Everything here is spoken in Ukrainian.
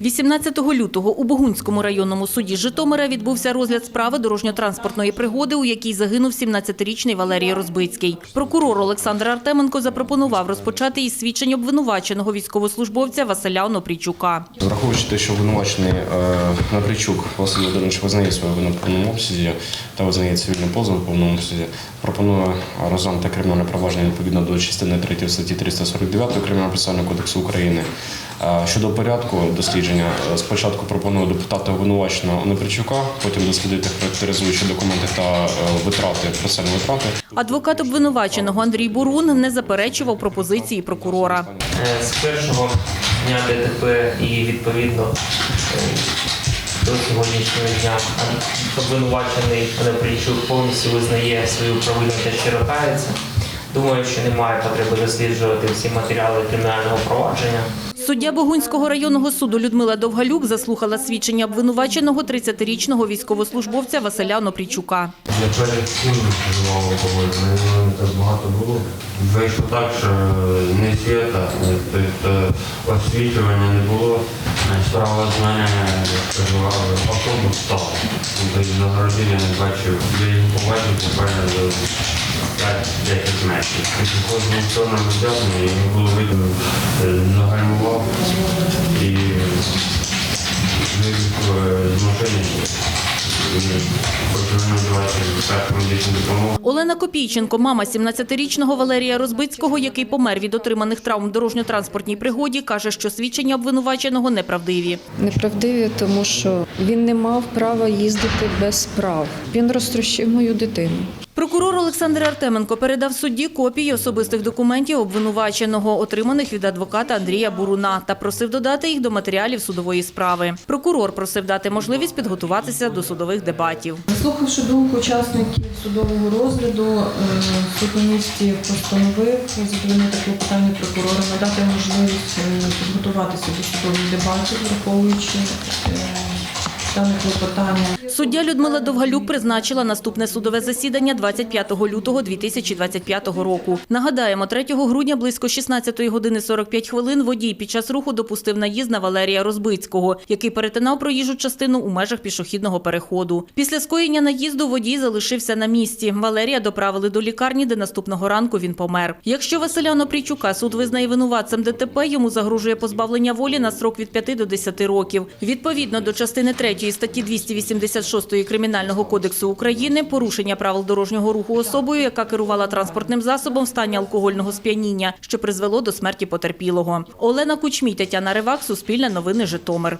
18 лютого у Богунському районному суді Житомира відбувся розгляд справи дорожньо-транспортної пригоди, у якій загинув 17-річний Валерій Розбицький. Прокурор Олександр Артеменко запропонував розпочати із свідчень обвинуваченого військовослужбовця Василя Онопрійчука. Враховуючи те, що обвинувачений е, Напричук Василь Володимирович визнає свою вину в повному обсязі та визнає цивільний позов в повному обсязі, пропоную розглянути кримінальне провадження відповідно до частини 3 статті 349 Кримінального процесуального кодексу України. Щодо порядку дослідження, е, спочатку пропоную депутата обвинуваченого Напричука, потім дослідити характеризуючі документи та е, витрати, процесуальні витрати. Адвокат обвинуваченого Андрій Бурун не заперечував пропозиції прокурора. Е, з першого дня ДТП і відповідно до сьогоднішнього дня обвинувачений Анапрійчук повністю визнає свою провину та щиро кається. Думаю, що немає потреби досліджувати всі матеріали кримінального провадження. Суддя Богунського районного суду Людмила Довгалюк заслухала свідчення обвинуваченого 30-річного військовослужбовця Василя Нопрічука. Я перед цим вживав алкоголь, мене не так багато було. Вийшло так, що не свята, тобто освітлювання не було. Справа з мене проживав автобус став. Тобто загородили, я не бачив. Я його побачив буквально за 5-10 метрів. В сторону взяти, і було видно, е, загальмував і вибіг е, з машини. Олена Копійченко, мама 17-річного Валерія Розбицького, який помер від отриманих травм в дорожньо-транспортній пригоді, каже, що свідчення обвинуваченого неправдиві. Неправдиві, тому що він не мав права їздити без прав. Він розтрощив мою дитину. Прокурор Олександр Артеменко передав судді копії особистих документів обвинуваченого, отриманих від адвоката Андрія Буруна, та просив додати їх до матеріалів судової справи. Прокурор просив дати можливість підготуватися до судових дебатів. Заслухавши думку учасників судового розгляду, е, суд на місці постановив задовольнити клопотання прокурора, надати можливість е, підготуватися до судових дебатів, враховуючи е, дане клопотання. Суддя Людмила Довгалюк призначила наступне судове засідання 25 лютого 2025 року. Нагадаємо, 3 грудня близько 16 години 45 хвилин водій під час руху допустив наїзд на Валерія Розбицького, який перетинав проїжджу частину у межах пішохідного переходу. Після скоєння наїзду водій залишився на місці. Валерія доправили до лікарні, де наступного ранку він помер. Якщо Василя Онопрійчука суд визнає винуватцем ДТП, йому загрожує позбавлення волі на строк від 5 до 10 років. Відповідно до частини 3 статті 286 Кримінального кодексу України порушення правил дорожнього руху особою, яка керувала транспортним засобом в стані алкогольного сп'яніння, що призвело до смерті потерпілого. Олена Кучмій, Тетяна Ривак, Суспільне новини, Житомир.